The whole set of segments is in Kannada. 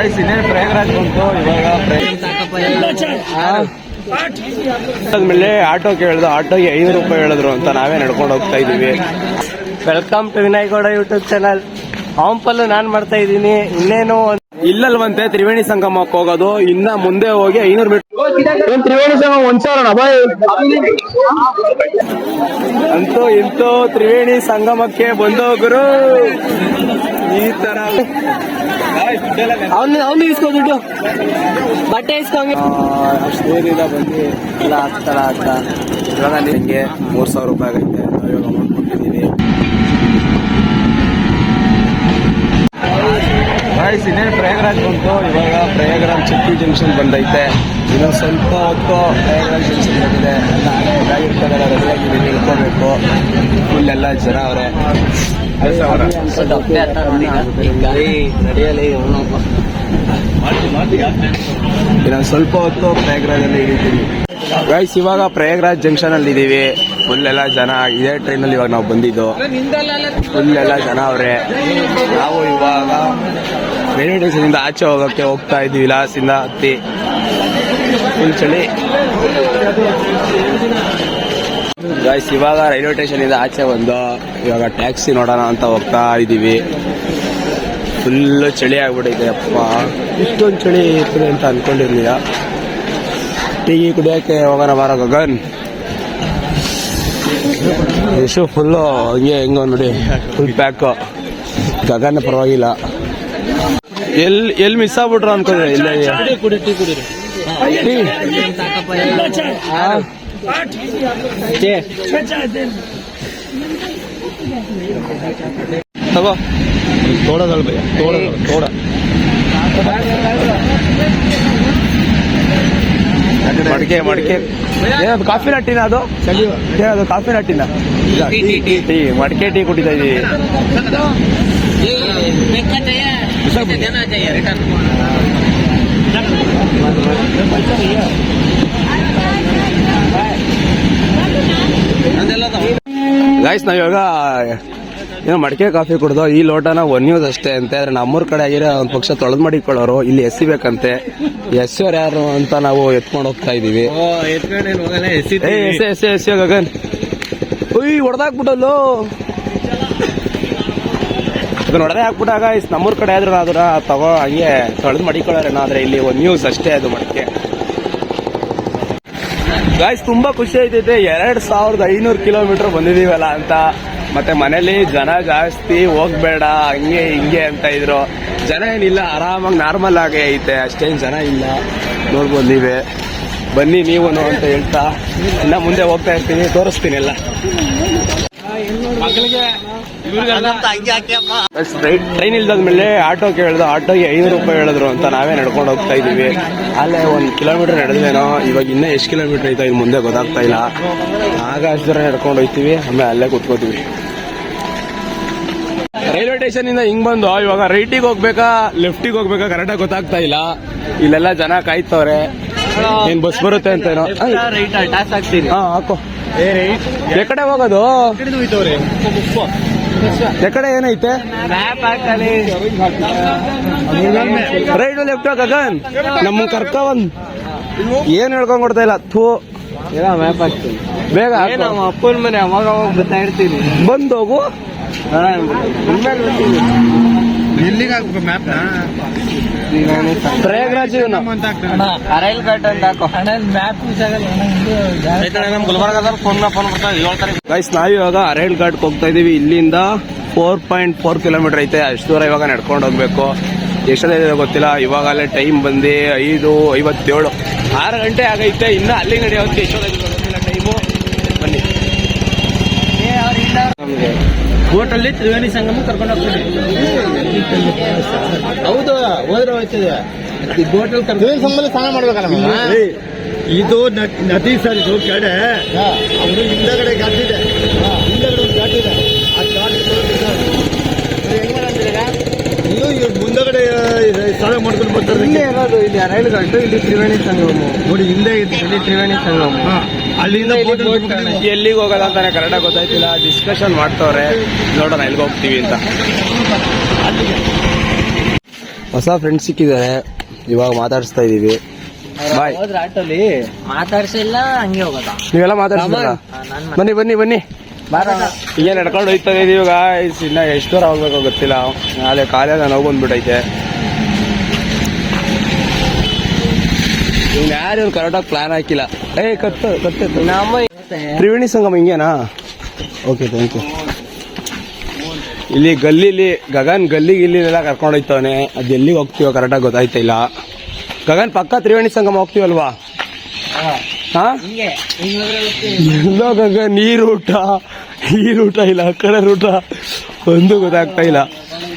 ಗಾಯ್ಸ್ ಇನ್ನೇನು ಪ್ರಯಾಗರಾಜ್ ಬಂತು? ಇವಾಗ ಆದ್ಮೇಲೆ ಆಟೋ ಕೇಳಿದ್ರು ಆಟೋಗೆ ಐನೂರು ರೂಪಾಯಿ ಹೇಳಿದ್ರು ಅಂತ ನಾವೇ ನಡ್ಕೊಂಡು ಹೋಗ್ತಾ ಇದೀವಿ ವೆಲ್ಕಮ್ ಟು ವಿನಾಯಗೌಡ ಯೂಟ್ಯೂಬ್ ಚಾನಲ್ ಆಂಪಲ್ಲು ನಾನ್ ಮಾಡ್ತಾ ಇದ್ದೀನಿ. ಇನ್ನೇನು ಇಲ್ಲಲ್ವಂತೆ ತ್ರಿವೇಣಿ ಸಂಗಮಕ್ಕೆ ಹೋಗೋದು. ಇನ್ನ ಮುಂದೆ ಹೋಗಿ ಐನೂರು ಮೀಟರ್ ತ್ರಿವೇಣಿ ಸಂಗಮ ಒಂದ್ ಸಾವಿರ ಬಾಯ್. ಅಂತೂ ಇಂತೂ ತ್ರಿವೇಣಿ ಸಂಗಮಕ್ಕೆ ಬಂದೋಗರು ಈ ತರ. ಅವನು ಅವನು ಇಸ್ಕೋ ದುಡ್ಡು ಬಟ್ಟೆ ಇಸ್ಕೊಂಗೆ ಅಷ್ಟೇನಿಲ್ಲ ಬಂದು ಎಲ್ಲ ಆಗ್ತಾರ ಆಗ್ತಾ ಇವಾಗ ನಿಮಗೆ ಮೂರ್ ಸಾವಿರ ರೂಪಾಯಿ ಆಗೈತೆ. ನಾವು ಇವಾಗ ಅಮೌಂಟ್ ಕೊಟ್ಟಿದ್ದೀವಿ. ಗಾಯ್ಸ್ ಇನ್ನೇನು ಪ್ರಯಾಗರಾಜ್ ಬಂತು. ಇವಾಗ ಪ್ರಯಾಗರಾಜ್ ಚಿಕ್ಕಿ ಜಂಕ್ಷನ್ ಬಂದೈತೆ. ಇನ್ನೊಂದು ಸ್ವಲ್ಪ ಹೊತ್ತು ಜಂಕ್ಷನ್ ಬಂದಿದೆ ರೆಡಿಯಾಗಿ ನಿಂತ್ಕೋಬೇಕು ಫುಲ್ ಎಲ್ಲ ಜನ ಅವರೇ ಇನ್ನೊಂದು ಸ್ವಲ್ಪ ಹೊತ್ತು ಪ್ರಯಾಗರಾಜಲ್ಲಿ ಇಳಿತೀವಿ ಗೈಸ್ ಇವಾಗ ಪ್ರಯಾಗ್ರಾಜ್ ಜಂಕ್ಷನ್ ಅಲ್ಲಿ ಇದೀವಿ ಫುಲ್ ಎಲ್ಲ ಜನ ಇದೇ ಟ್ರೈನ್ ಅಲ್ಲಿ ಇವಾಗ ನಾವು ಬಂದಿದ್ದು. ಫುಲ್ ಎಲ್ಲ ಜನ ಅವ್ರೆ. ನಾವು ಇವಾಗ ರೈಲ್ವೆ ಸ್ಟೇಷನ್ ಇಂದ ಆಚೆ ಹೋಗಕ್ಕೆ ಹೋಗ್ತಾ ಇದ್ವಿ ಲಾಸಿಂದ ಹತ್ತಿ. ಫುಲ್ ಚಳಿ. ಗಾಯ್ಸ್ ಇವಾಗ ರೈಲ್ವೆ ಸ್ಟೇಷನ್ ಇಂದ ಆಚೆ ಬಂದು ಇವಾಗ ಟ್ಯಾಕ್ಸಿ ನೋಡೋಣ ಅಂತ ಹೋಗ್ತಾ ಇದ್ದೀವಿ ಫುಲ್ಲು ಚಳಿ ಆಗ್ಬಿಟ್ಟಿದೆ ಅಪ್ಪ. ಇಷ್ಟೊಂದು ಚಳಿ ಇರ್ತದೆ ಅಂತ ಅನ್ಕೊಂಡಿರ್ಲಿಲ್ಲ. ಟೀ ಕುಡಿಯೋಕೆ ಹೋಗೋಣ ಬಾರ ಗಗನ್. ಎಷ್ಟು ಫುಲ್ಲು ಹಂಗೆ ಹೆಂಗೋ ನೋಡಿ ಫುಲ್ ಪ್ಯಾಕು ಗಗನ್ ಪರವಾಗಿಲ್ಲ. ಎಲ್ಲಿ ಎಲ್ಲಿ ಮಿಸ್ ಆಗ್ಬಿಟ್ರು ಅನ್ಕೊಂಡ್ರೆ? ಇಲ್ಲ ಟೀ ಹಾ? ತಗೋ ತೋಡದಲ್ ಭಯ ತೋಡ ತೋಡ. ಮಡಿಕೆ ಮಡಿಕೆ. ಏನದು ಕಾಫಿ ನಟ್ಟಿನ ಅದು? ಏನದು ಕಾಫಿ ನಟ್ಟಿನ ಟೀ ಮಡಿಕೆ ಟೀ ಕುಡಿತಾ ಇದೀವಿ. ಗಾಯ್ಸ್ ನಾವ್ ಇವಾಗ ಏನೋ ಮಡಿಕೆ ಕಾಫಿ ಕುಡ್ದು ಈ ಲೋಟನ ಒನ್ ಯೂಸ್ ಅಷ್ಟೇ ಅಂತ ಆದ್ರೆ ನಮ್ಮೂರ್ ಕಡೆ ಆಗಿರೋ ಒಂದು ಪಕ್ಷ ತೊಳೆದ್ ಮಾಡಿಕೊಳ್ಳೋರು ಇಲ್ಲಿ ಎಸಿಬೇಕಂತೆ ಎಸ್ಸಿಯವ್ರು ಯಾರು ಅಂತ ನಾವು ಎತ್ಕೊಂಡು ಹೋಗ್ತಾ ಇದೀವಿ. ಎಸ್ ಎಸ್ ಎಸ್ ಎಸೆ ಗಗನ್. ಉಯ್ ಹೊಡೆದಾಕ್ಬಿಟ್ಟಲ್ಲೋ. ಅದನ್ನ ಹೊಡೆದೇ ಹಾಕ್ಬಿಟ್ಟಾಗ ಇಸ್ ನಮ್ಮೂರ್ ಕಡೆ ಆದ್ರೂ ಅದನ್ನ ತಗೋ, ಹಂಗೆ ತೊಳೆದು ಮಡಿಕೊಳ್ಳೋರೇನೋ ಇಲ್ಲಿ ಒಂದು ನ್ಯೂಸ್ ಅಷ್ಟೇ ಅದು ಮಡಿಕೆ. ಗಾಯ್ಸ್ ತುಂಬಾ ಖುಷಿ ಆಯ್ತೈತೆ. ಎರಡ್ ಸಾವಿರದ ಐನೂರು ಕಿಲೋಮೀಟರ್ ಬಂದಿದೀವಲ್ಲ ಅಂತ. ಮತ್ತೆ ಮನೇಲಿ ಜನ ಜಾಸ್ತಿ ಹೋಗ್ಬೇಡ, ಹಂಗೆ ಹಿಂಗೆ ಅಂತ ಇದ್ರು. ಜನ ಏನಿಲ್ಲ, ಆರಾಮಾಗಿ ನಾರ್ಮಲ್ ಆಗೇ ಐತೆ. ಅಷ್ಟೇನು ಜನ ಇಲ್ಲ. ನೋಡ್ಬೋದು ಬನ್ನಿ ನೀವು ಅಂತ ಹೇಳ್ತಾ. ಇನ್ನ ಮುಂದೆ ಹೋಗ್ತಾ ಇರ್ತೀನಿ. ತೋರಿಸ್ತೀನಿ ಎಲ್ಲ. ಟ್ರೈನ್ ಇಲ್ದಾದ್ಮೇಲೆ ಆಟೋ ಕೇಳಿದ್ರು ಆಟೋಗೆ ಐನೂರು ರೂಪಾಯಿ ಹೇಳಿದ್ರು ಅಂತ ನಾವೇ ನಡ್ಕೊಂಡು ಹೋಗ್ತಾ ಇದೀವಿ ಅಲ್ಲೇ ಒಂದ್ ಕಿಲೋಮೀಟರ್ ನಡೆದ್ವೇನೋ ಇವಾಗ ಇನ್ನೂ ಎಷ್ಟು ಕಿಲೋಮೀಟರ್ ಐತೆ ಇದು ಮುಂದೆ ಗೊತ್ತಾಗ್ತಾ ಇಲ್ಲ. ಆಗ ಅಷ್ಟು ದೂರ ನಡ್ಕೊಂಡು ಹೋಗ್ತೀವಿ ಆಮೇಲೆ ಅಲ್ಲೇ ಕುತ್ಕೋತೀವಿ. ರೈಲ್ವೆ ಸ್ಟೇಷನ್ ಇಂದ ಹಿಂಗ್ ಬಂದು ಇವಾಗ ರೈಟಿಗೆ ಹೋಗ್ಬೇಕಾ ಲೆಫ್ಟಿಗೆ ಹೋಗ್ಬೇಕಾ ಕರೆಕ್ಟಾಗಿ ಗೊತ್ತಾಗ್ತಾ ಇಲ್ಲ. ಇಲ್ಲೆಲ್ಲ ಜನ ಕಾಯ್ತವ್ರೆ. ಏನ್ ಬಸ್ ಬರುತ್ತೆ ಅಂತೇನೋ. ಏನೋ ಹಾಕ್ತೀನಿ ಹಾ ಹಾಕೋ. ಎಕಡೆ ಹೋಗೋದು? ಎಕಡೆ ಏನೈತೆ? Right left Gagan? ನಮ್ಮ ಕರ್ಕ ಒಂದ್ ಏನ್ ಹೇಳ್ಕೊಂಡ್ ಕೊಡ್ತಾ ಇಲ್ಲ? ಥೂ. ಮ್ಯಾಪ್ ಹಾಕ್ತೀನಿ. ಬೇಗ ನಮ್ಮ ಅಪ್ಪನ ಮನೆ ಅವಾಗ ಅವಾಗ ಬರ್ತಾ ಇರ್ತೀನಿ. ಬಂದು ಹೋಗು. ಎಲ್ಲಿಗೆ ಹಾಕ್ಬೇಕು ಮ್ಯಾಪ್ನ ಪ್ರಯಾಗ್ರಾಜ್ ಅರೈಲ್ ಘಾಟ್ ಅಂತ ಹಾಕೋ ಮ್ಯಾಪ್ ನಮ್ಮ ಗುಲ್ಬರ್ಗದಲ್ಲಿ ಫೋನ್ ಫೋನ್ ಬರ್ತಾ ಏಳು ತಾರೀಕು ಗೈಸ್ ನಾವ್ ಇವಾಗ ಅರೇಲ್ ಘಾಟ್ಗೆ ಹೋಗ್ತಾ ಇದೀವಿ. ಇಲ್ಲಿಂದ ಫೋರ್ ಪಾಯಿಂಟ್ ಫೋರ್ ಕಿಲೋಮೀಟರ್ ಐತೆ. ಅಷ್ಟು ದೂರ ಇವಾಗ ನಡ್ಕೊಂಡು ಹೋಗ್ಬೇಕು. ಎಷ್ಟೊತ್ತಿದೆ ಗೊತ್ತಿಲ್ಲ. ಇವಾಗಲೇ ಟೈಮ್ ಬಂದು ಐದು ಐವತ್ತೇಳು. ಆರು ಗಂಟೆ ಆಗೈತೆ. ಇನ್ನ ಅಲ್ಲಿ ನಡೆಯೋದಕ್ಕೆ ಎಷ್ಟೊತ್ತಿದೆ ಗೊತ್ತಿಲ್ಲ. ಟೈಮು ಬನ್ನಿ. ನಮ್ಗೆ ಬೋಟಲ್ಲಿ ತ್ರಿವೇಣಿ ಸಂಗಮ ಕರ್ಕೊಂಡು ಹೋಗ್ತೀವಿ. ಹೌದು ಹೋದ್ರೆ ಹೋಗ್ತದೆ ಅಲ್ಲಿ ಬೋಟಲ್ ಕರ್ಕೊಂಡು ಸಂಬಂಧ ಸ್ನಾನ ಮಾಡ್ಬೇಕಲ್ಲ ಇದು ನದಿ ಸರ್ ಇದು ಕಡೆ ಅವರು ಹಿಂದಗಡೆ ಘಾಟ್ ಇದೆ ಹಿಂದಗಡೆ ಒಂದು ಘಾಟ್ ಇದೆ. ಆ ಘಾಟ್ ಇದು ಇವ್ರು ಮುಂದಗಡೆ ಸ್ಥಳ ಸ್ನಾನ ಮಾಡ್ಕೊಂಡು ಬರ್ತಾರೆ. ಇಲ್ಲೇ ಇರೋದು ಇಲ್ಲಿ ಅರೈಲ್ ಘಾಟು ಇಲ್ಲಿ ತ್ರಿವೇಣಿ ಸಂಗಮ ನೋಡಿ ಹಿಂದೆ ಇದೆ. ಇಲ್ಲಿ ತ್ರಿವೇಣಿ ಸಂಗಮ ಹಾ, ಅಲ್ಲಿಂದ. ಎಲ್ಲಿಗೆ ಹೋಗಲ್ಲ ಅಂತಾನೆ ಕರೆಕ್ಟಾಗಿ ಗೊತ್ತಾಯ್ತಿಲ್ಲ. ಡಿಸ್ಕಷನ್ ಮಾಡ್ತವ್ರೆ. ನೋಡೋಣ ಎಲ್ಲಿಗೆ ಹೋಗ್ತೀವಿ ಅಂತ. ಹೊಸ ಫ್ರೆಂಡ್ಸ್ ಸಿಕ್ಕಿದ್ದಾರೆ. ಇವಾಗ ಮಾತಾಡಿಸ್ತಾ ಇದೀವಿ. ಬಾಯ್ ಹೋದ್ರ ಆಟೋಲಿ? ಮಾತಾಡ್ಸಿಲ್ಲ ಹಂಗೆ ಹೋಗೋದ? ನೀವೆಲ್ಲ ಬನ್ನಿ ಬನ್ನಿ ಬನ್ನಿ. ಈಗ ನಡ್ಕೊಂಡು ಹೋಗ್ತಾ ಇದೀವಿ ಇವಾಗ ಇನ್ನ ಎಷ್ಟು ದೂರ ಹೋಗ್ಬೇಕು ಗೊತ್ತಿಲ್ಲ. ನಾಳೆ ಕಾಲೇಜ್ ನಾನು ಬಂದ್ಬಿಟ್ಟೈತೆ ಇವ್ನು ಯಾರು ಇವ್ರು ಕರೆಕ್ಟಾಗಿ ಪ್ಲಾನ್ ಹಾಕಿಲ್ಲ. ಏ ಕತ್ತು ಕತ್ತೆ ನಮ್ಮ ತ್ರಿವೇಣಿ ಸಂಗಮ ಹಿಂಗೇನಾ? ಓಕೆ ಥ್ಯಾಂಕ್ ಯು ಇಲ್ಲಿ ಗಲ್ಲಿಲಿ ಗಗನ್ ಗಲ್ಲಿ ಗಿಲ್ಲಿಲೆಲ್ಲ ಕರ್ಕೊಂಡು ಹೋಯ್ತವನೆ ಅದು ಎಲ್ಲಿಗೆ ಹೋಗ್ತೀವೋ ಕರೆಕ್ಟಾಗಿ ಗೊತ್ತಾಯ್ತಿಲ್ಲ ಗಗನ್ ಪಕ್ಕ ತ್ರಿವೇಣಿ ಸಂಗಮ ಹೋಗ್ತೀವಲ್ವಾ? ಹಾ? ಎಲ್ಲೋ ಗಗನ್ ನೀರು ಊಟ ಈ ರೂಟ ಇಲ್ಲ ಆ ಕಡೆ ರೂಟ ಒಂದು ಗೊತ್ತಾಗ್ತಾ ಇಲ್ಲ.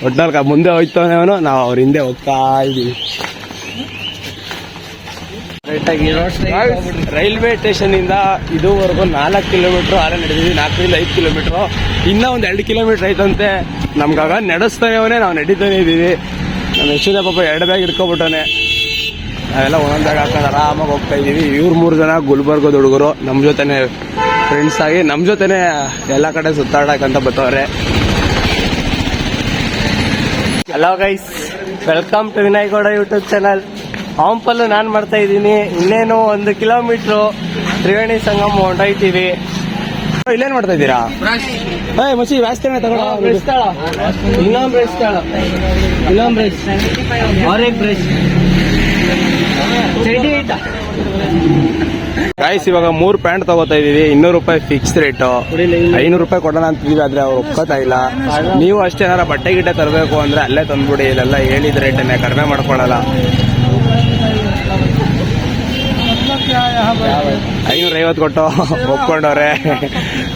ಒಟ್ನಲ್ಲಿ ಮುಂದೆ ಹೋಯ್ತವನೇವನು ನಾವು ಅವ್ರ ಹಿಂದೆ ಹೋಗ್ತಾ ಸೈಡ್ ರೈಲ್ವೆ ಸ್ಟೇಷನ್ ಇಂದ ಇದುವರೆಗೂ ನಾಲ್ಕು ಕಿಲೋಮೀಟರ್ ಆರ ನಡೆದಿದ್ವಿ ನಾಲ್ಕರಿಂದ ಐದು ಕಿಲೋಮೀಟರ್ ಇನ್ನ ಒಂದು ಎರಡು ಕಿಲೋಮೀಟರ್ ಐತಂತೆ. ನಮ್ಗಾಗ ನಡೆಸ್ತಾನೆ ನಾವು ನಡೀತಾನೆ ಇದೀವಿ ನಮ್ಮ ಯಶೋದ ಪಾಪ ಎರಡು ಬ್ಯಾಗ್ ಇಟ್ಕೊಬಿಟ್ಟಾನೆ ನಾವೆಲ್ಲ ಒಂದೊಂದು ಬ್ಯಾಗ್ ಹಾಕೊಂಡು ಆರಾಮಾಗಿ ಹೋಗ್ತಾ ಇದೀವಿ ಇವ್ರು ಮೂರು ಜನ ಗುಲ್ಬರ್ಗದ ಹುಡುಗರು. ನಮ್ಮ ಜೊತೆನೆ ಫ್ರೆಂಡ್ಸ್ ಆಗಿ ನಮ್ಮ ಜೊತೆನೆ ಎಲ್ಲ ಕಡೆ ಸುತ್ತಾಡಕ್ಕಂತ ಬರ್ತವ್ರೆ hello guys welcome to ವಿನಾಯಗೌಡ YouTube channel ಆಂಪಲ್ಲು ನಾನು ಮಾಡ್ತಾ ಇದ್ದೀನಿ. ಇನ್ನೇನು ಒಂದು ಕಿಲೋಮೀಟ್ರು ತ್ರಿವೇಣಿ ಸಂಗಮ ಹೊಂಟೋಯ್ತೀವಿ ಇಲ್ಲೇನ್ ಮಾಡ್ತಾ ಇದ್ದೀರಾ? ಏ ಮಚ್ಚಿ ವ್ಯಾಸ್ತಿ ತಗೊಂಡು ಇನ್ನೊಂದು ಬ್ರಷ್ ಇನ್ನೊಂದು ಬ್ರಷ್ ಬ್ರಷ್ ಐತಾ ಗಾಯ್ಸ್ ಇವಾಗ ಮೂರು ಪ್ಯಾಂಟ್ ತಗೋತಾ ಇದೀವಿ ಇನ್ನೂರು ರೂಪಾಯಿ ಫಿಕ್ಸ್ ರೇಟ್ ಐನೂರು ರೂಪಾಯಿ ಕೊಡೋಣ ಅಂತಿದೀವಿ ಆದ್ರೆ ಅವ್ರು ಒಪ್ಕೋತಾ ಇಲ್ಲ. ನೀವು ಅಷ್ಟೇನಾರ ಬಟ್ಟೆ ಗಿಟ್ಟೆ ತರಬೇಕು ಅಂದ್ರೆ ಅಲ್ಲೇ ತಂದ್ಬಿಡಿ. ಇಲ್ಲೆಲ್ಲ ಹೇಳಿದ ರೇಟನ್ನೇ ಕಡಿಮೆ ಮಾಡ್ಕೊಳ್ಳಲ್ಲ. ಐನೂರ ಐವತ್ತು ಕೊಟ್ಟು ಒಪ್ಕೊಂಡವ್ರೆ.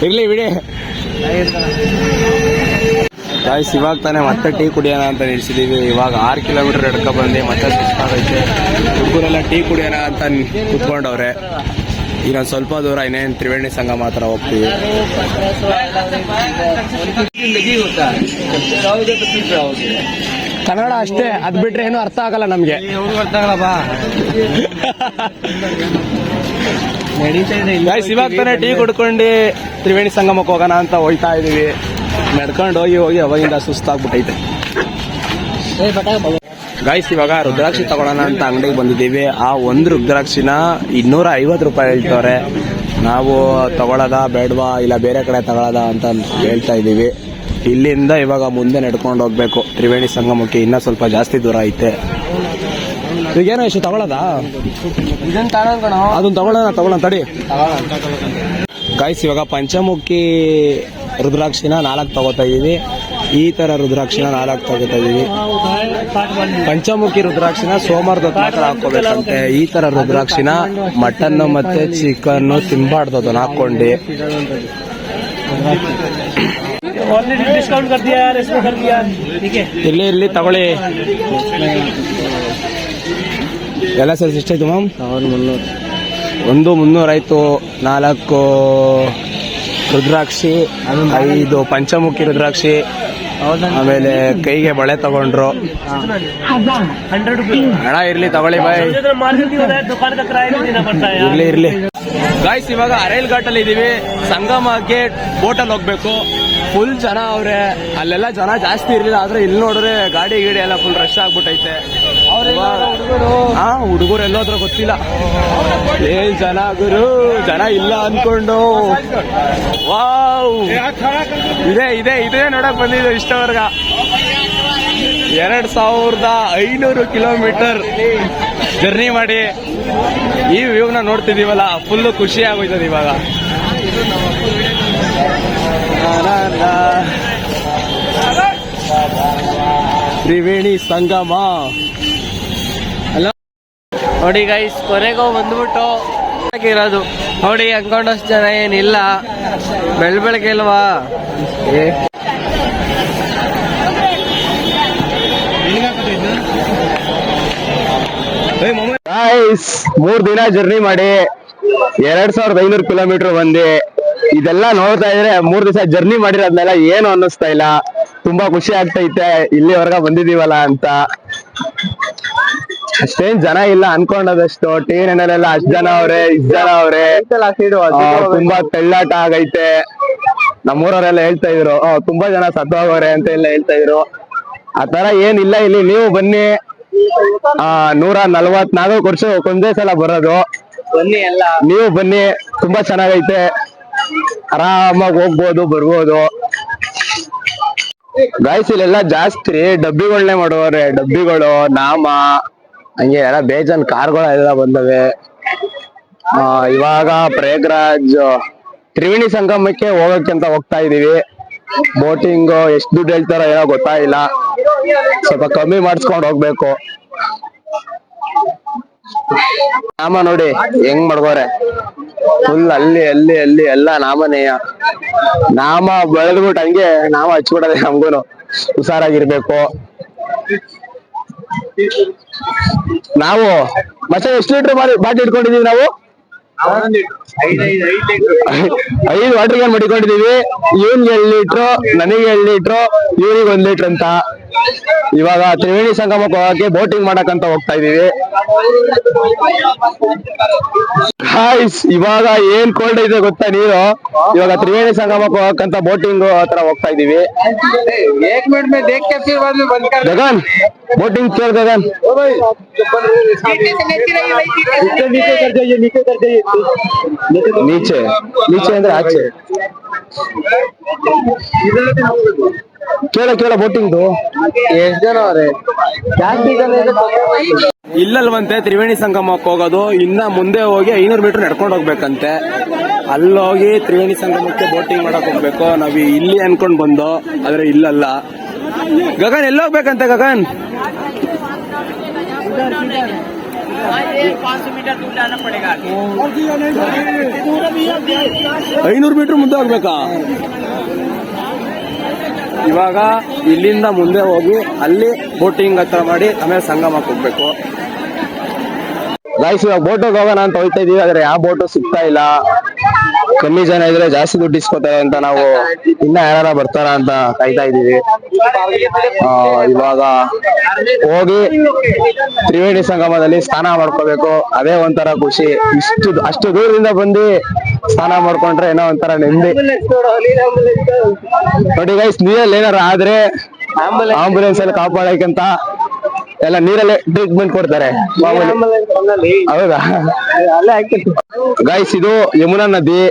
ಇರ್ಲಿ ಬಿಡಿ. ಗಾಯ್ಸ್ ಇವಾಗ ತಾನೇ ಮತ್ತೆ ಟೀ ಕುಡಿಯೋಣ ಅಂತ ನಿಲ್ಸಿದೀವಿ. ಇವಾಗ ಆರು ಕಿಲೋಮೀಟರ್ ಎಡ್ಕೊ ಬಂದು ಮತ್ತೆ ಸುಸ್ತಾಗೈತೆ ಹುಡುಗರೆಲ್ಲ ಟೀ ಕುಡಿಯೋಣ ಅಂತ ಕುತ್ಕೊಂಡವ್ರೆ. ಇನ್ನೊಂದು ಸ್ವಲ್ಪ ದೂರ ಇನ್ನೇನು ತ್ರಿವೇಣಿ ಸಂಘ ಮಾತ್ರ ಹೋಗ್ತೀವಿ. ಕನ್ನಡ ಅಷ್ಟೇ ಅದ್ ಬಿಟ್ರೆ ಏನು ಅರ್ಥ ಆಗಲ್ಲ ನಮ್ಗೆ. ಅರ್ಥ ಗಾಯ್ಸ್ ಇವಾಗ ತಾನೇ ಟೀ ಕುಡ್ಕೊಂಡು ತ್ರಿವೇಣಿ ಸಂಗಮಕ್ಕೆ ಹೋಗೋಣ ಅಂತ ಹೋಯ್ತಾ ಇದೀವಿ. ನಡ್ಕೊಂಡು ಹೋಗಿ ಹೋಗಿ ಅವಾಗಿಂದ ಸುಸ್ತಾಗ್ಬಿಟ್ಟೈತೆ. ಗಾಯ್ಸ್ ಇವಾಗ ರುದ್ರಾಕ್ಷಿ ತಗೊಳ್ಳೋಣ ಅಂತ ಅಂಗಡಿಗೆ ಬಂದಿದ್ದೀವಿ. ಆ ಒಂದು ರುದ್ರಾಕ್ಷಿನ ಇನ್ನೂರ ಐವತ್ತು ರೂಪಾಯಿ ಹೇಳ್ತವ್ರೆ. ನಾವು ತಗೊಳ್ಳೋದ ಬೇಡವಾ ಇಲ್ಲ ಬೇರೆ ಕಡೆ ತಗೊಳ್ಳೋದ ಅಂತ ಹೇಳ್ತಾ ಇದ್ದೀವಿ ಇಲ್ಲಿಂದ ಇವಾಗ ಮುಂದೆ ನಡ್ಕೊಂಡು ಹೋಗ್ಬೇಕು. ತ್ರಿವೇಣಿ ಸಂಗಮಕ್ಕೆ ಇನ್ನೂ ಸ್ವಲ್ಪ ಜಾಸ್ತಿ ದೂರ ಐತೆ. ಈಗೇನೋ ಎಷ್ಟು ತಗೊಳ್ಳೋದಾ? ಇದನ್ನ ಅದನ್ನ ತಗೊಳ್ಳೋಣ ತಗೊಳ್ಳೋಣ ತಡಿ. ಗಾಯ್ಸ್ ಇವಾಗ ಪಂಚಮುಖಿ ರುದ್ರಾಕ್ಷಿನ ನಾಲ್ಕು ತಗೋತಾ ಇದೀವಿ. ಈ ತರ ರುದ್ರಾಕ್ಷಿನ ನಾಲ್ಕು ತಗೋತಾ ಇದೀವಿ. ಪಂಚಮುಖಿ ರುದ್ರಾಕ್ಷಿನ ಸೋಮವಾರದ ಹೊತ್ತು ಮಾತ್ರ ಹಾಕೋಬೇಕಂತೆ ಈ ತರ ರುದ್ರಾಕ್ಷಿನ ಮಟನ್ ಮತ್ತೆ ಚಿಕನ್ ತಿನ್ಬಾರ್ದು ಅದನ್ನ ಹಾಕೊಂಡು ಡಿಸ್ಕೌಂಟ್ कर दिया यार इसमें कर दिया ठीक है ಇಲ್ಲಿ ಇಲ್ಲಿ ತಗೊಳ್ಳಿ ಎಲ್ಲ ಸೇರಿಸಿ ಎಷ್ಟಾಯ್ತು ಮ್ಯಾಮ್ ಒಂದು ಮುನ್ನೂರಾಯ್ತು ನಾಲ್ಕು ರುದ್ರಾಕ್ಷಿ ಐದು ಪಂಚಮುಖಿ ರುದ್ರಾಕ್ಷಿ ಆಮೇಲೆ ಕೈಗೆ ಬಳೆ ತಗೊಂಡ್ರು हंड्रेड रुपीज ಹಣ ಇರ್ಲಿ ತಗೊಳ್ಳಿ ಬಾಯ್ मार्केट नहीं होता है दुकान का किराया नहीं देना पड़ता है ಇರ್ಲಿ ಇರ್ಲಿ ಗಾಯ್ಸ್ ಇವಾಗ ಅರೈಲ್ ಘಾಟ್ ಅಲ್ಲಿ ಇದೀವಿ ಸಂಗಮ ಗೇಟ್ ಬೋಟಲ್ಲಿ ಹೋಗ್ಬೇಕು ಫುಲ್ ಜನ ಅವ್ರೆ. ಅಲ್ಲೆಲ್ಲ ಜನ ಜಾಸ್ತಿ ಇರ್ಲಿಲ್ಲ ಆದ್ರೆ ಇಲ್ಲಿ ನೋಡ್ರೆ ಗಾಡಿ ಗೀಡಿ ಎಲ್ಲ ಫುಲ್ ರಶ್ ಆಗ್ಬಿಟ್ಟೈತೆ. ಹಾ ಹುಡುಗರು. ಎಲ್ಲೋದ್ರ ಗೊತ್ತಿಲ್ಲ. ಏನ್ ಜನ ಗುರು ಜನ ಇಲ್ಲ ಅನ್ಕೊಂಡು. ವಾವ್. ಇದೇ ಇದೆ ಇದೇ ನೋಡಕ್ ಬಂದಿದೆ ಇಷ್ಟವರ್ಗ. ಎರಡ್ ಸಾವಿರದ ಐನೂರು ಕಿಲೋಮೀಟರ್ ಜರ್ನಿ ಮಾಡಿ ಈ ವ್ಯೂನ ನೋಡ್ತಿದೀವಲ್ಲ ಫುಲ್ ಖುಷಿ ಆಗೋಯ್ತದೆ ಇವಾಗ. ತ್ರಿವೇಣಿ ಸಂಗಮ. ನೋಡಿ ಗೈಸ್ ಕೊನೆಗೂ ಬಂದ್ಬಿಟ್ಟು ಇರೋದು. ನೋಡಿ ಅನ್ಕೊಂಡಷ್ಟು ಜನ ಏನಿಲ್ಲ. ಬೆಳ್ ಬೆಳಗ್ಗೆ ಗಾಯ್ಸ್ ಮೂರ್ ದಿನ ಜರ್ನಿ ಮಾಡಿ. ಎರಡ್ ಸಾವಿರದ ಐನೂರು ಕಿಲೋಮೀಟರ್ ಬಂದಿ ಇದೆಲ್ಲ ನೋಡ್ತಾ ಇದ್ರೆ ಮೂರ್ ದಿವಸ ಜರ್ನಿ ಮಾಡಿರೋದ್ನೆಲ್ಲ ಏನು ಅನ್ನಿಸ್ತಾ ಇಲ್ಲ. ತುಂಬಾ ಖುಷಿ ಆಗ್ತೈತೆ ಇಲ್ಲಿವರೆಗ ಬಂದಿದೀವಲ್ಲ ಅಂತ. ಅಷ್ಟೇನ್ ಜನ ಇಲ್ಲ ಅನ್ಕೊಂಡದಷ್ಟು. ಟಿ ನಲ್ಲೆಲ್ಲ ಅಷ್ಟ್ ಜನ ಅವ್ರೆ ಇಷ್ಟ್ ಜನ ಅವ್ರೆ. ತುಂಬಾ ತೆಳ್ಳಾಟ ಆಗೈತೆ. ನಮ್ಮೂರವರೆಲ್ಲ ಹೇಳ್ತಾ ಇದ್ರು. ತುಂಬಾ ಜನ ಸತ್ತೋಗವ್ರೆ ಅಂತ ಎಲ್ಲ ಹೇಳ್ತಾ ಇದ್ರು. ಆ ತರ ಏನಿಲ್ಲ ಇಲ್ಲಿ. ನೀವು ಬನ್ನಿ. ಆ ನೂರ ನಲ್ವತ್ನಾಲ್ಕು ವರ್ಷ ಒಂದೇ ಸಲ ಬರೋದು. ಬನ್ನಿ ಎಲ್ಲ. ನೀವು ಬನ್ನಿ. ತುಂಬಾ ಚೆನ್ನಾಗೈತೆ. ಆರಾಮಾಗಿ ಹೋಗ್ಬೋದು, ಬರ್ಬೋದು. ಗಾಯ್ಸ್ ಇಲ್ಲೆಲ್ಲ ಜಾಸ್ತಿ ಡಬ್ಬಿಗಳನ್ನೇ ಮಾಡುವವ್ರೆ ಡಬ್ಬಿಗಳು, ನಾಮ, ಹಂಗೆ ಎಲ್ಲ ಬೇಜಾನ್ ಕಾರ್ಗಳೆಲ್ಲ ಬಂದವೆ. ಇವಾಗ ಪ್ರಯಾಗ್ರಾಜ್, ತ್ರಿವೇಣಿ ಸಂಗಮಕ್ಕೆ ಹೋಗಕ್ಕೆ ಅಂತ ಹೋಗ್ತಾ ಇದೀವಿ. ಬೋಟಿಂಗ್ ಎಷ್ಟು ದುಡ್ಡು ಹೇಳ್ತಾರೋ ಏನೋ ಗೊತ್ತಾಗಿಲ್ಲ. ಸ್ವಲ್ಪ ಕಮ್ಮಿ ಮಾಡಿಸ್ಕೊಂಡು ಹೋಗ್ಬೇಕು. ನಾಮ ನೋಡಿ, ಹೆಂಗ್ ಮಾಡ್ಕೋರೆ ಫುಲ್ ಅಲ್ಲಿ ಅಲ್ಲಿ ಅಲ್ಲಿ, ಎಲ್ಲ ನಾಮನೇಯ. ನಾಮ ಬೆಳೆದ್ಬಿಟ್ಟು ಹಂಗೆ ನಾಮ ಹಚ್ಬಿಡದೆ ನಮ್ಗೂನು. ಹುಷಾರಾಗಿರ್ಬೇಕು. ನಾವು, ಮತ್ತೆ ಎಷ್ಟು ಲೀಟರ್ ಬಾಟಿ ಇಟ್ಕೊಂಡಿದೀವಿ ನಾವು? ಐದು ವಾಟರ್ ಕ್ಯಾನ್ ಮಡಿಕೊಂಡಿದೀವಿ ಇವನ್ಗೆ ಎರಡು ಲೀಟ್ರು, ನನಗೆ ಎರಡು ಲೀಟ್ರು ಇವ್ರಿಗೆ ಒಂದ್ ಲೀಟರ್ ಅಂತ. ಇವಾಗ ತ್ರಿವೇಣಿ ಸಂಗಮಕ್ಕೆ ಬೋಟಿಂಗ್ ಮಾಡಕಂತ ಹೋಗ್ತಾ ಇದೀವಿ ಹಾಯ್ಸ್ ಇವಾಗ ಏನ್ ಕೋಲ್ಡ್ ಇದೆ ಗೊತ್ತಾ ನೀರು ಇವಾಗ ತ್ರಿವೇಣಿ ಸಂಗಮಕ್ಕೆ ಹೋಗಕ್ಕಂತ ಬೋಟಿಂಗ್ ಹತ್ರ ಹೋಗ್ತಾ ಇದೀವಿ ಗಗನ್, ಬೋಟಿಂಗ್ ಚೇರ್ ಗಗನ್. ನೀಚೆ ನೀಚೆ ಅಂದ್ರೆ ಆಚೆ. ಕೇಳ ಕೇಳ ಬೋಟಿಂಗ್ದು ಎಷ್ಟ್ ಜನ ಇಲ್ಲಲ್ವಂತೆ ತ್ರಿವೇಣಿ ಸಂಗಮಕ್ಕೆ ಹೋಗೋದು, ಇನ್ನ ಮುಂದೆ ಹೋಗಿ ಐನೂರು ಮೀಟರ್ ನಡ್ಕೊಂಡು ಹೋಗ್ಬೇಕಂತೆ. ಅಲ್ಲೋಗಿ ತ್ರಿವೇಣಿ ಸಂಗಮಕ್ಕೆ ಬೋಟಿಂಗ್ ಮಾಡಕ್ ಹೋಗ್ಬೇಕು. ನಾವು ಇಲ್ಲಿ ಅನ್ಕೊಂಡ್ ಬಂದು, ಆದ್ರೆ ಇಲ್ಲಲ್ಲ. ಗಗನ್, ಎಲ್ಲ ಹೋಗ್ಬೇಕಂತೆ ಗಗನ್? ಐನೂರು ಮೀಟರ್ ಮುಂದೆ ಹೋಗ್ಬೇಕಾ ಇವಾಗ ಇಲ್ಲಿಂದ ಮುಂದೆ ಹೋಗಿ, ಅಲ್ಲಿ ಬೋಟಿಂಗ್ ಹತ್ರ ಮಾಡಿ, ಆಮೇಲೆ ಸಂಗಮ ಹೋಗ್ಬೇಕು. ಗಾಯ್ಸ್ ಇವಾಗ ಬೋಟ್ ಹೋಗೋಣ ಅಂತ ಹೋಗ್ತಾ ಇದೀವಿ, ಆದ್ರೆ ಯಾವ ಬೋಟು ಸಿಗ್ತಾ ಇಲ್ಲ. ಕಮ್ಮಿ ಜನ ಇದ್ರೆ ಜಾಸ್ತಿ ದುಡ್ಡು ಇಸ್ಕೊತಾರೆ ಅಂತ ನಾವು ಇನ್ನ ಯಾರ ಬರ್ತಾರ ಅಂತ ಕಾಯ್ತಾ ಇದೀವಿ ಇವಾಗ ಹೋಗಿ ತ್ರಿವೇಣಿ ಸಂಗಮದಲ್ಲಿ ಸ್ನಾನ ಮಾಡ್ಕೋಬೇಕು. ಅದೇ ಒಂಥರ ಖುಷಿ. ಇಷ್ಟು ಅಷ್ಟು ದೂರದಿಂದ ಬಂದು ಸ್ನಾನ ಮಾಡ್ಕೊಂಡ್ರೆ ಏನೋ ಒಂಥರ ನೆಮ್ಮದಿ. ನೋಡಿ ಗೈಸ್ ನೀರಲ್ಲಿ ಏನಾರ ಆದ್ರೆ ಆಂಬುಲೆನ್ಸ್ ಅಲ್ಲಿ ಕಾಪಾಡಕ್ಕಂತ ಎಲ್ಲ ನೀರಲ್ಲೇ ಟ್ರೀಟ್ಮೆಂಟ್ ಕೊಡ್ತಾರೆ. ಹೌದಾ? ಗೈಸ್ ಇದು ಯಮುನಾ ನದಿ.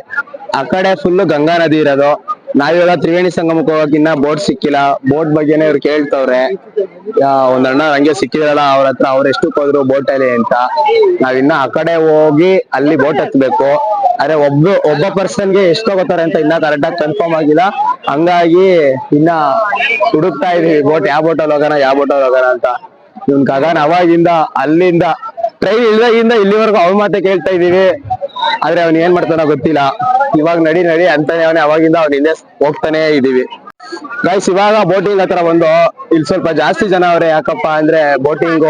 ಆ ಕಡೆ ಫುಲ್ ಗಂಗಾ ನದಿ ಇರೋದು. ನಾವಿವಾಗ ತ್ರಿವೇಣಿ ಸಂಗಮಕ್ಕೆ ಹೋಗಕ್ಕಿನ್ನ ಬೋಟ್ ಸಿಕ್ಕಿಲ್ಲ. ಬೋಟ್ ಬಗ್ಗೆನೇ ಇವ್ರು ಕೇಳ್ತವ್ರೆ. ಯಾ, ಒಂದ್ ಅಣ್ಣ ಹಂಗೆ ಸಿಕ್ಕಿದ್ರಲ್ಲ ಅವ್ರ ಹತ್ರ ಅವ್ರ ಎಷ್ಟು ಹೋದ್ರು ಬೋಟ್ ಅಲ್ಲಿ ಅಂತ. ನಾವಿನ್ನ ಆ ಕಡೆ ಹೋಗಿ ಅಲ್ಲಿ ಬೋಟ್ ಹತ್ಬೇಕು. ಆದ್ರೆ ಒಬ್ಬ ಒಬ್ಬ ಪರ್ಸನ್ಗೆ ಎಷ್ಟು ಹೋಗ್ತಾರೆ ಅಂತ ಇನ್ನ ಕರೆಕ್ಟ್ ಆಗಿ ಕನ್ಫರ್ಮ್ ಆಗಿಲ್ಲ. ಹಂಗಾಗಿ ಇನ್ನ ಹುಡುಕ್ತಾ ಇದೀವಿ ಬೋಟ್ ಯಾವ ಬೋಟಲ್ಲಿ ಹೋಗೋಣ ಯಾವ ಬೋಟಲ್ಲಿ ಹೋಗೋಣ ಅಂತ. ಇವ್ನ್ ಗಗನ್ ಅವಾಗಿಂದ, ಅಲ್ಲಿಂದ ಟ್ರೈನ್ ಇಲ್ದಾಗಿಂದ ಇಲ್ಲಿವರೆಗೂ ಅವ್ನ ಮಾತೆ ಕೇಳ್ತಾ ಇದೀವಿ ಆದ್ರೆ ಅವ್ನ್ ಏನ್ ಮಾಡ್ತಾನೋ ಗೊತ್ತಿಲ್ಲ. ಇವಾಗ ನಡಿ ನಡಿ ಅಂತಾನೆ ಅವನೇ, ಅವಾಗಿಂದ ಅವ್ನ ಹಿಂದೆ ಹೋಗ್ತಾನೆ ಇದೀವಿ ಗೈಸ್ ಇವಾಗ ಬೋಟಿಂಗ್ ಹತ್ರ ಬಂದು ಇಲ್ಲಿ ಸ್ವಲ್ಪ ಜಾಸ್ತಿ ಜನ ಅವ್ರೆ, ಯಾಕಪ್ಪ ಅಂದ್ರೆ ಬೋಟಿಂಗ್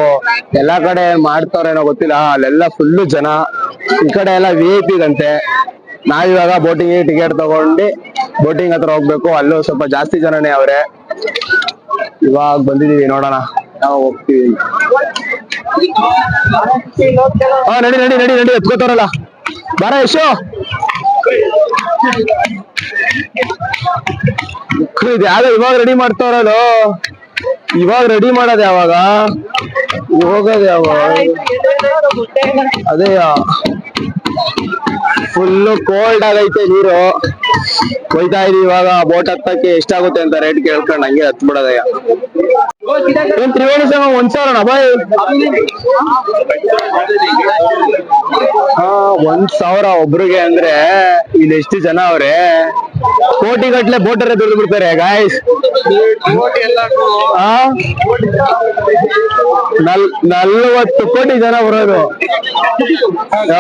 ಎಲ್ಲಾ ಕಡೆ ಮಾಡ್ತಾರೇನೋ ಗೊತ್ತಿಲ್ಲ. ಅಲ್ಲೆಲ್ಲ ಫುಲ್ ಜನ. ಈ ಕಡೆ ಎಲ್ಲ ವಿ ಐ ಪಿಗಂತೆ ನಾವಿವಾಗ ಬೋಟಿಂಗ್ ಟಿಕೆಟ್ ತಗೊಂಡು ಬೋಟಿಂಗ್ ಹತ್ರ ಹೋಗ್ಬೇಕು. ಅಲ್ಲೂ ಸ್ವಲ್ಪ ಜಾಸ್ತಿ ಜನನೇ ಅವ್ರೆ. ಇವಾಗ ಬಂದಿದೀವಿ ನೋಡೋಣ. ನಾವು ಹೋಗ್ತೀವಿ. ಹಾ, ನಡಿ ನಡಿ ನಡಿ ನಡಿ, ಎತ್ಕೋತಾರಲ್ಲ. ಬಾರ, ಯಶು. ಇದು ಯಾವ್ದೋ ಇವಾಗ ರೆಡಿ ಮಾಡ್ತಾರಲ್ಲ ಇವಾಗ ರೆಡಿ ಮಾಡೋದು ಯಾವಾಗ? ಹೋಗೋದು ಯಾವಾಗ? ಅದೇ ಫುಲ್ಲು ಕೋಲ್ಡ್ ಆಗೈತೆ ನೀರು. ಹೋಯ್ತಾ ಇದೀವಿ ಇವಾಗ. ಬೋಟ್ ಹತ್ತಕ್ಕೆ ಎಷ್ಟಾಗುತ್ತೆ ಅಂತ ರೇಟ್ ಕೇಳ್ಕೊಂಡು ಹಂಗೆ ಹತ್ ಸಂಗಮ ಒಂದ್ ಸಾವಿರ ಬಾಯ್. ಹಾ, ಒಂದ್ ಸಾವಿರ ಒಬ್ರಿಗೆ ಅಂದ್ರೆ ಇಲ್ಲಿ ಎಷ್ಟು ಜನ ಅವ್ರೆ? ಕೋಟಿ ಗಟ್ಲೆ ಬೋಟರ್ ದುಡ್ದು ಬಿಡ್ತಾರೆ ಗಾಯ್ಸ್ ನಲ್ವತ್ತು ಕೋಟಿ ಜನ ಬರೋದು.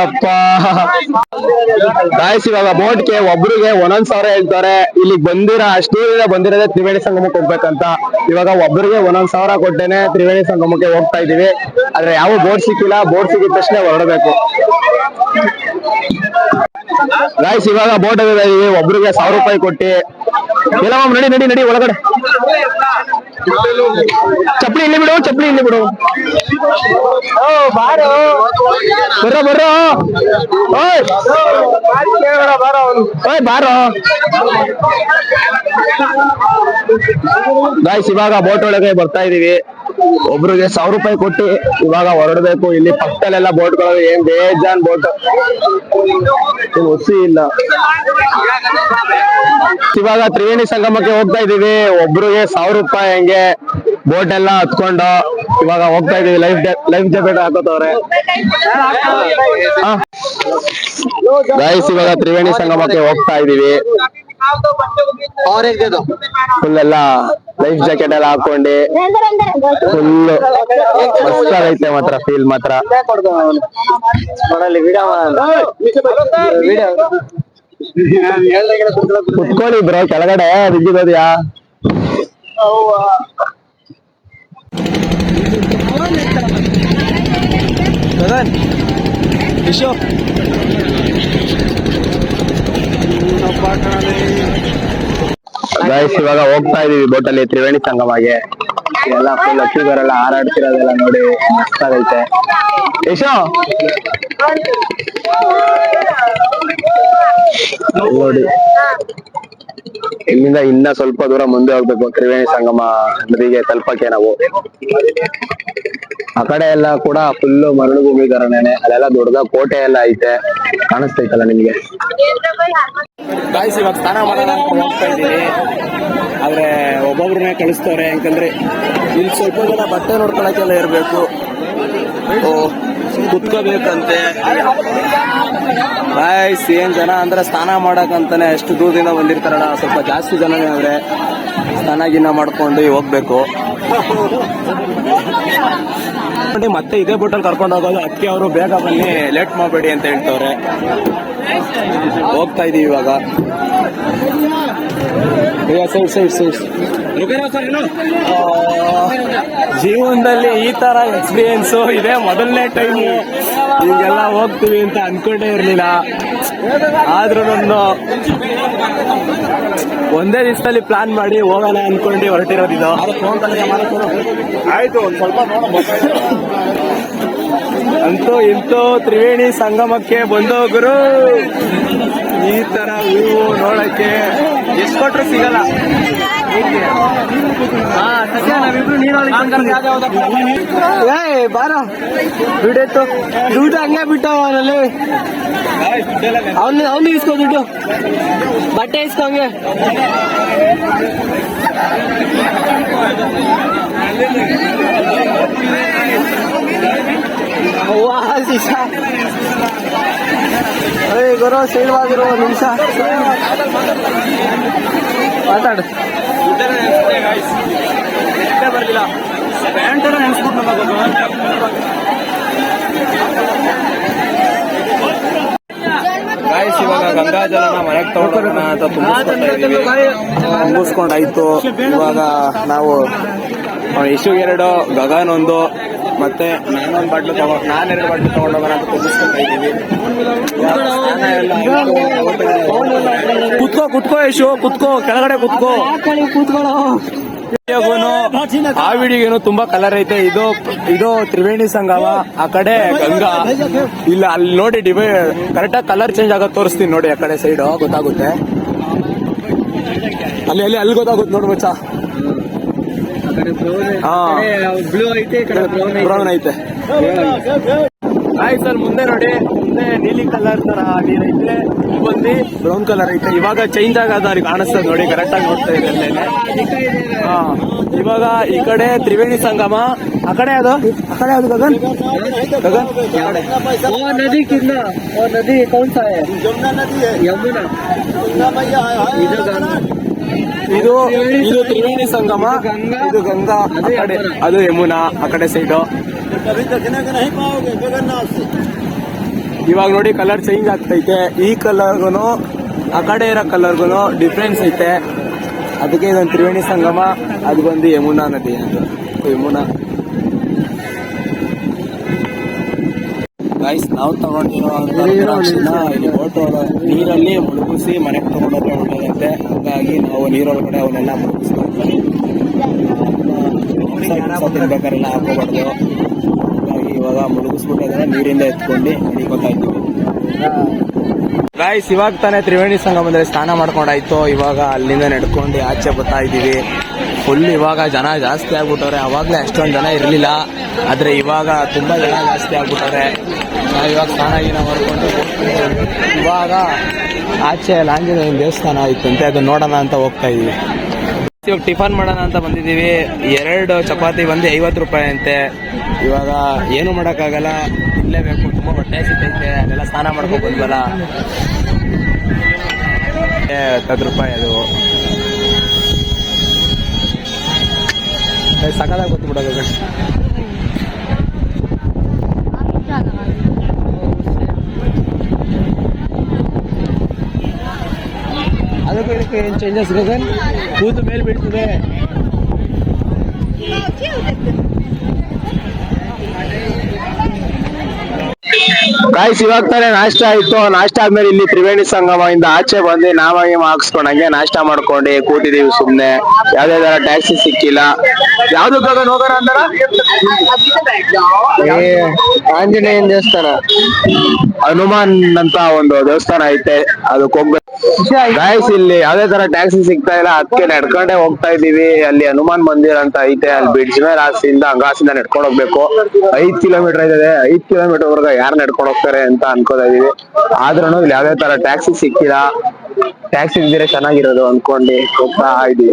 ಅಪ್ಪ ಗಾಯ್ಸ್ ಇವಾಗ ಬೋಟ್ಗೆ ಒಬ್ರಿಗೆ ಒಂದೊಂದ್ ಸಾವಿರ ಹೇಳ್ತಾರೆ. ಇಲ್ಲಿ ಬಂದಿರ ಅಷ್ಟು ಬಂದಿರೋದೇ ತ್ರಿವೇಣಿ ಸಂಗಮಕ್ಕೆ ಹೋಗ್ಬೇಕಂತ. ಇವಾಗ ಒಬ್ರಿಗೆ ಒಂದೊಂದ್ ಸಾವಿರ ಕೊಟ್ಟೇನೆ ತ್ರಿವೇಣಿ ಸಂಗಮಕ್ಕೆ ಹೋಗ್ತಾ ಇದೀವಿ ಆದ್ರೆ ಯಾವ ಬೋರ್ಡ್ ಸಿಕ್ಕಿಲ್ಲ ಬೋರ್ಡ್ ಸಿಕ್ಕಿದ ತಕ್ಷಣ ಹೊರಡಬೇಕು. ಗಾಯ್ಸ್ ಇವಾಗ ಬೋಟ್ ಇದೀವಿ ಒಬ್ರಿಗೆ ಸಾವಿರ ರೂಪಾಯಿ ಕೊಟ್ಟಿ. ಎಲ್ಲ ನಡಿ ನಡಿ ನಡಿ ಒಳಗಡೆ. ಚಪ್ಪಲಿ ಇಲ್ಲಿ ಬಿಡು ಚಪ್ಪಲಿ ಇಲ್ಲಿ ಬಿಡು. ಬರ್ರ ಬರ್ರೋ. ಬಾರ ಓಯ್. ಬಾರೋ ಓಯ್ ಬಾರೋ. ಗಾಯ್ಸ್ ಇವಾಗ ಬೋಟ್ ಒಳಗೆ ಬರ್ತಾ ಇದೀವಿ ಒಬ್ರಿಗೆ ಸಾವಿರ ರೂಪಾಯಿ ಕೊಟ್ಟು ಇವಾಗ ಹೊರಡ್ಬೇಕು. ಇಲ್ಲಿ ಪಕ್ಕದಲ್ಲೆಲ್ಲ ಬೋಟ್ಗಳು ಏನ್ ಬೇಜಾನ್ ಬೋಟ್. ಒಸಿ ಇಲ್ಲ. ಇವಾಗ ತ್ರಿವೇಣಿ ಸಂಗಮಕ್ಕೆ ಹೋಗ್ತಾ ಇದೀವಿ ಒಬ್ರಿಗೆ ಸಾವಿರ ರೂಪಾಯಿ ಹಂಗೆ ಬೋಟ್ ಎಲ್ಲ ಹತ್ಕೊಂಡು ಇವಾಗ ಹೋಗ್ತಾ ಇದೀವಿ ಲೈಫ್ ಲೈಫ್ ಜಾಕೆಟ್ ಹಾಕೋತವ್ರೆ. ಗಾಯ್ಸ್ ಇವಾಗ ತ್ರಿವೇಣಿ ಸಂಗಮಕ್ಕೆ ಹೋಗ್ತಾ ಇದೀವಿ ಫುಲ್ ಎಲ್ಲ ಲೈಫ್ ಜಾಕೆಟ್ ಎಲ್ಲ ಹಾಕೊಂಡಿ. ಫುಲ್ ಮಸ್ತ್ ಆಗೈತೆ ಮಾತ್ರ. ಫೀಲ್ ಮಾತ್ರ ಕುತ್ಕೊಳ್ಳಿ ಬ್ರೋ ಕೆಳಗಡೆ ಬಿದ್ದಿರೋದ್ಯಾ? ಗಗನ್ ವಿಶು. ಗೈಸ್ ಇವಾಗ ಹೋಗ್ತಾ ಇದೀವಿ ಬೋಟಲ್ಲಿ ತ್ರಿವೇಣಿ ಸಂಗಮಗೆ. ಎಲ್ಲ ಫುಲ್ ಲಕ್ಷ್ಮೀಗರೆಲ್ಲ ಹಾರಾಡ್ತಿರೋದೆಲ್ಲ ನೋಡಿ, ಮಸ್ತ್ ಆಗೈತೆ. ಯಶೋ! ನೋಡಿ. ಇಲ್ಲಿಂದ ಇನ್ನ ಸ್ವಲ್ಪ ದೂರ ಮುಂದೆ ಹೋಗ್ಬೇಕು, ತ್ರಿವೇಣಿ ಸಂಗಮ, ನದಿಗೆ ತಲುಪಕ್ಕೆ ನಾವು. ಆ ಕಡೆ ಎಲ್ಲ ಕೂಡ ಫುಲ್ ಮರಳು ಭೂಮಿ ತರನೇನೆ. ಅಲ್ಲೆಲ್ಲ ದೊಡ್ಡದ ಕೋಟೆ ಎಲ್ಲ ಐತೆ. ಕಾಣಿಸ್ತೈತಲ್ಲ ನಿಮ್ಗೆ? ಇವಾಗ ಸ್ನಾನ ಮಾಡೋಣ ಆದ್ರೆ ಒಬ್ಬೊಬ್ರನ್ನೇ ಕಳಿಸ್ತವ್ರೆ ಯಾಕಂದ್ರೆ ಇಲ್ಲಿ ಸ್ವಲ್ಪ ಜನ ಬಟ್ಟೆ ನೋಡ್ಕೊಳಕ್ಕೆಲ್ಲ ಇರಬೇಕು. ಕುತ್ಕೋಬೇಕಂತೆ. ಗಾಯ್ಸ್ ಏನ್ ಜನ ಅಂದ್ರೆ ಸ್ನಾನ ಮಾಡಕ್ಕಂತಾನೆ ಎಷ್ಟು ದೂರದಿಂದ ಬಂದಿರ್ತಾರಲ್ಲ, ಸ್ವಲ್ಪ ಜಾಸ್ತಿ ಜನನೇ ಅವ್ರೆ ಸ್ನಾನ ಗಿನ್ನ ಮಾಡ್ಕೊಂಡು ಹೋಗ್ಬೇಕು. ನೋಡಿ ಮತ್ತೆ ಇದೇ ಬೋಟಲ್ಲಿ ಕರ್ಕೊಂಡು ಹೋಗೋದು. ಅದಕ್ಕೆ ಅವರು ಬೇಗ ಬನ್ನಿ ಲೇಟ್ ಮಾಡಬೇಡಿ ಅಂತ ಹೇಳ್ತವ್ರೆ. ಹೋಗ್ತಾ ಇದೀವಿ ಇವಾಗ. ಈಗ ಸೈಡ್ ಸೈಡ್ ಸೈಡ್ ಜೀವನದಲ್ಲಿ ಈ ತರ ಎಕ್ಸ್ಪೀರಿಯನ್ಸ್ ಇದೆ ಮೊದಲನೇ ಟೈಮ್ ಹಿಂಗೆಲ್ಲ ಹೋಗ್ತೀವಿ ಅಂತ ಅನ್ಕೊಂಡೇ ಇರ್ಲಿಲ್ಲ. ಆದ್ರೂ ನಾನು ಒಂದೇ ದಿವಸದಲ್ಲಿ ಪ್ಲಾನ್ ಮಾಡಿ ಹೋಗೋಣ ಅನ್ಕೊಂಡು ಹೊರಟಿರೋದಿದ್ದು ಆಯ್ತು ಒಂದ್ ಸ್ವಲ್ಪ ಅಂತೂ ಇಂತೂ ತ್ರಿವೇಣಿ ಸಂಗಮಕ್ಕೆ ಬಂದೋಗರು ಈ ತರ ಹೂವು ನೋಡಕ್ಕೆ ಎಷ್ಟು ಕೊಟ್ರು ಸಿಗಲ್ಲ. ಹಾ ಸದ್ಯ ನಾವಿಬ್ರು ಏ ಬಾರ ದುಡ್ಡೆತ್ತು ದುಡ್ಡು ಹಂಗೆ ಬಿಟ್ಟವ ಅವನಲ್ಲಿ ಅವನು ಅವನು ಇಸ್ಕೋ ದುಡ್ಡು ಬಟ್ಟೆ ಇಸ್ಕೋ ಹಂಗೆ ವಾ ಸೀಸ ಏ ಗುರು ಶ್ರೀನಿವಾಸರು ಒಂದು ನಿಮಿಷ ಮಾತಾಡು ಬರ್ಲಿಲ್ಲ ಪ್ಯಾಂಟ್ ನೆನೆಸ್ಬಿಟ್ಟು ಗಾಯಸ್ ಇವಾಗ ಗಂಗಾಜಲನ ಮನೆಗೆ ತಗೊಂಡೋಗೋಣ ಅಂತ ತುಂಬಿಸ್ಕೊತಾ ಇದೀವಿ. ತುಂಬಿಸ್ಕೊಂಡಾಯ್ತು. ಇವಾಗ ನಾವು ಇಶು ಎರಡು ಗಗನ್ ಒಂದು ಮತ್ತೆ ನಾನೊಂದು ಬಾಟ್ಲು ತಗೊಂಡು ನಾನೆರಡು ಎರಡು ಬಾಟ್ಲು ತಗೊಂಡೋಗೋಣ ಅಂತ ತುಂಬಿಸ್ಕೊತಾ. ಕುತ್ಕೋ ಕುತ್ಕೋ ಯಶು ಕುತ್ಕೋ ಕೆಳಗಡೆ ಕುತ್ಕೋ. ಕೂತ್ಕೊಳ್ಳೋ. ಆ ವಿಡಿಯೋಗೇನು ತುಂಬಾ ಕಲರ್ ಐತೆ. ಇದು ಇದು ತ್ರಿವೇಣಿ ಸಂಗಮ ಆ ಕಡೆ ಗಂಗಾ. ಇಲ್ಲ ಅಲ್ಲಿ ನೋಡಿ ಡಿಮೆ ಕರೆಕ್ಟ್ ಆಗಿ ಕಲರ್ ಚೇಂಜ್ ಆಗೋದು ತೋರಿಸ್ತೀನಿ ನೋಡಿ ಆ ಕಡೆ ಸೈಡ್ ಗೊತ್ತಾಗುತ್ತೆ. ಅಲ್ಲಿ ಅಲ್ಲಿ ಅಲ್ಲಿ ಗೊತ್ತಾಗುತ್ತೆ ನೋಡಿ ಮಚ್ಚ. ಹಾ. ಬ್ಲೂ ಐತೆ ಬ್ರೌನ್ ಐತೆ. ಆಯ್ತು ಸರ್ ಮುಂದೆ ನೋಡಿ ಮುಂದೆ ನೀಲಿ ಕಲರ್ ತರ ನೀರೈತೆ ಇಲ್ಲಿ ಬಂದು ಬ್ರೌನ್ ಕಲರ್ ಐತೆ ಇವಾಗ ಚೇಂಜ್ ಆಗೋದು ಅವ್ರಿಗೆ ಕಾಣಿಸ್ತದೆ ನೋಡಿ ಕರೆಕ್ಟ್ ಆಗಿ ನೋಡ್ತಾ ಇದೆ ಅಲ್ಲೇನೆ ಹಾ ಇವಾಗ ಈ ಕಡೆ ತ್ರಿವೇಣಿ ಸಂಗಮ ಆ ಕಡೆ ಅದು ಆ ಕಡೆ ಅದು ಗಗನ್ ಗಗನ್ वो नदी कितना वो नदी कौन सा है यमुना नदी है यमुना गंगा मैया है इधर गंगा ಇದು ಇದು ತ್ರಿವೇಣಿ ಸಂಗಮ ಇದು ಗಂಗಾ ಆ ಕಡೆ ಅದು ಯಮುನಾ ಆ ಕಡೆ ಸೈಡು कभी देखने को नहीं पाओगे जगन्नाथ से ಇವಾಗ ನೋಡಿ ಕಲರ್ ಚೇಂಜ್ ಆಗ್ತೈತೆ ಈ ಕಲರ್ಗುನು ಆ ಕಡೆ ಇರೋ ಕಲರ್ಗುನು ಡಿಫ್ರೆನ್ಸ್ ಐತೆ ಅದಕ್ಕೆ ಇದೊಂದು ತ್ರಿವೇಣಿ ಸಂಗಮ ಅದು ಬಂದು ಯಮುನಾ ನದಿ ಅದು ಯಮುನಾ ಗೈಸ್ ನಾವು ತಗೊಂಡಿರೋ ದ್ರಾಕ್ಷಿನ ಇಲ್ಲಿ ಬೋಟ್ ನೀರಲ್ಲಿ ಮುಳುಗಿಸಿ ಮನೆಗೆ ತಗೊಂಡೋದ್ರೆ ಒಳ್ಳೇದಂತೆ ಹಂಗಾಗಿ ನಾವು ನೀರೊಳಗಡೆ ಅವನ್ನೆಲ್ಲ ಮುಳುಗಿಸ್ಕೊಂಡು ತಿನ್ಬೇಕಾರೆಲ್ಲ ಹಾಕೋಬಾರ್ದು ಹಾಗಾಗಿ ಇವಾಗ ಮುಳುಗಿಸ್ಬಿಟ್ಟು ನೀರಿಂದ ಎತ್ಕೊಂಡು ನಡಿಕೊತಾ ಇದ್ದೀವಿ. ಗಾಯ್ಸ್ ಇವಾಗ ತಾನೇ ತ್ರಿವೇಣಿ ಸಂಗಮದಲ್ಲಿ ಸ್ನಾನ ಮಾಡ್ಕೊಂಡಾಯ್ತು. ಇವಾಗ ಅಲ್ಲಿಂದ ನಡ್ಕೊಂಡು ಆಚೆ ಬರ್ತಾ ಇದ್ದೀವಿ. ಫುಲ್ ಇವಾಗ ಜನ ಜಾಸ್ತಿ ಆಗ್ಬಿಟ್ಟವ್ರೆ. ಅವಾಗಲೇ ಅಷ್ಟೊಂದು ಜನ ಇರಲಿಲ್ಲ. ಆದರೆ ಇವಾಗ ತುಂಬ ಜನ ಜಾಸ್ತಿ ಆಗ್ಬಿಟ್ಟವ್ರೆ. ನಾವು ಇವಾಗ ಸ್ನಾನ ಗೀನ ಮಾಡ್ಕೊಂಡು ಇವಾಗ ಆಚೆ ಲಾಂಜಿನ ದೇವಸ್ಥಾನ ಇತ್ತಂತೆ ಅದನ್ನ ನೋಡೋಣ ಅಂತ ಹೋಗ್ತಾ ಇದೀವಿ ಇವಾಗ ಟಿಫನ್ ಮಾಡೋಣ ಅಂತ ಬಂದಿದ್ದೀವಿ. ಎರಡು ಚಪಾತಿ ಬಂದು ಐವತ್ತು ರೂಪಾಯಿ ಅಂತೆ ಇವಾಗ ಏನು ಮಾಡೋಕ್ಕಾಗಲ್ಲ. ಇಲ್ಲೇಬೇಕು ತುಂಬ ಹೊಟ್ಟೆ ಸಿಗ್ತೈತೆ ಅಲ್ಲೆಲ್ಲ ಸ್ನಾನ ಮಾಡ್ಕೊಂಡು ಬಂದ್ವಲ್ಲ. ಹತ್ತು ರೂಪಾಯಿ ಅದು. ಸಕದಾಗ ಗೊತ್ತುಬಿಡೋದು ಅದಕ್ಕೂ ಏನು ಚೇಂಜಸ್ ಗಗನ್? ಕೂತು ಮೇಲೆ ಬೀಳ್ತದೆ. ಗಾಯ್ಸ್ ಇವಾಗ ತಾನೇ ನಾಷ್ಟ ಆಯ್ತು. ನಾಷ್ಟ ಆದ್ಮೇಲೆ ಇಲ್ಲಿ ತ್ರಿವೇಣಿ ಸಂಗಮದಿಂದ ಆಚೆ ಬಂದು ನಾವಾಗಿ ಹಾಕ್ಸ್ಕೊಂಡಂಗೆ ನಾಷ್ಟ ಮಾಡ್ಕೊಂಡು ಕೂತಿದೀವಿ ಸುಮ್ನೆ. ಯಾವ್ದೇ ತರ ಟ್ಯಾಕ್ಸಿ ಸಿಕ್ಕಿಲ್ಲ. ಯಾವ್ದು ಗಗನ್ ಹೋಗೋಣ ಅಂತಾರ? ಆಂಜನೇಯನ್ ದೇವಸ್ಥಾನ. ಹನುಮಾನ್ ಅಂತ ಒಂದು ದೇವಸ್ಥಾನ ಐತೆ. ಅದಕ್ಕೆ ಹೋಗ್ಬೇಕು. ಗಾಯ್ಸ್ ಇಲ್ಲಿ ಯಾವ್ದೇ ತರ ಟ್ಯಾಕ್ಸಿ ಸಿಗ್ತಾ ಇಲ್ಲ. ಅದಕ್ಕೆ ನಡ್ಕೊಂಡೇ ಹೋಗ್ತಾ ಇದೀವಿ ಅಲ್ಲಿ ಹನುಮಾನ್ ಮಂದಿರ ಅಂತ ಐತೆ. ಅಲ್ಲಿ ಬ್ರಿಡ್ಜ್ ಮೇಲೆ ಆಸೆಯಿಂದ ಹಂಗಾಸಿಂದ ನಡ್ಕೊಂಡು ಹೋಗ್ಬೇಕು. ಐದ್ ಕಿಲೋಮೀಟರ್ ಇದೆ ಐದ್ ಕಿಲೋಮೀಟರ್ ವರ್ಗ ಯಾರು ನಡ್ಕೊಂಡು ಹೋಗ್ತಾರೆ ಅಂತ ಅನ್ಕೋತಾ ಇದೀವಿ ಆದ್ರೂ ಇಲ್ಲಿ ಯಾವ್ದೇ ತರ ಟ್ಯಾಕ್ಸಿ ಸಿಕ್ಕಿಲ್ಲ. ಟ್ಯಾಕ್ಸಿ ಇದ್ರೆ ಚೆನ್ನಾಗಿರೋದು ಅನ್ಕೊಂಡು. ಹೋಗ್ತಾ ಇದೀವಿ.